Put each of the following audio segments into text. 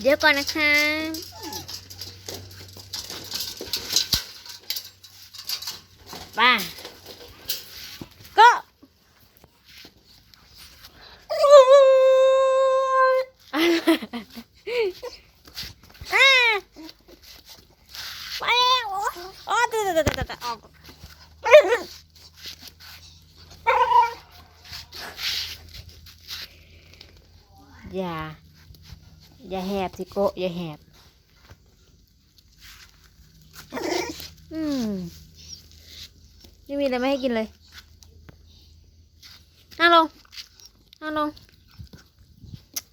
เดี๋ยวก่อนนะคะ ป่าก็อ่าไปแล้วโอ้ตะตะตะตะตะออกอย่า อย่าแหบสิโกะอย่าแหบ อืมไม่มีอะไรไม่ให้กินเลยนั่งลงนั่งลง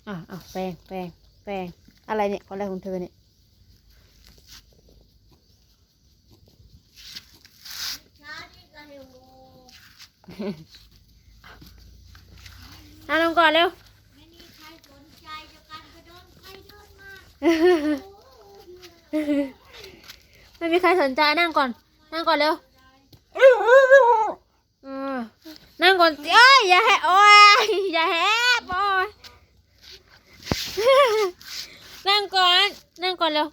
อะอะแปรงแปรงแปรงอะไรเนี่ยอะไรของเธอเนี่ยนั่งลงก่อนเร็ว ไม่มีใครสนใจนั่งก่อน นั่งก่อนเร็วนั่งก่อนเอ้ยอย่าแหบโอ้ยอย่าแหบโอ้ยนั่งก่อน นั่งก่อนเร็ว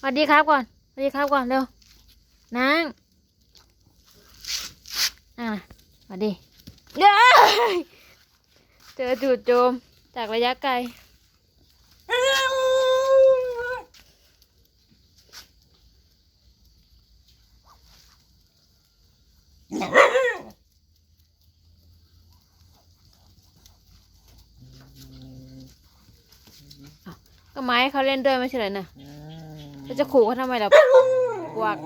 สวัสดีครับก่อนสวัสดีครับก่อนเร็วนั่งอะสวัสดีเย้ยเจอจู่โจมจากระยะไกล ก็ไม้เขาเล่นด้วยไม่ใช่เหรอนะแล้จะขู่เขาทำไมล่ะกวัก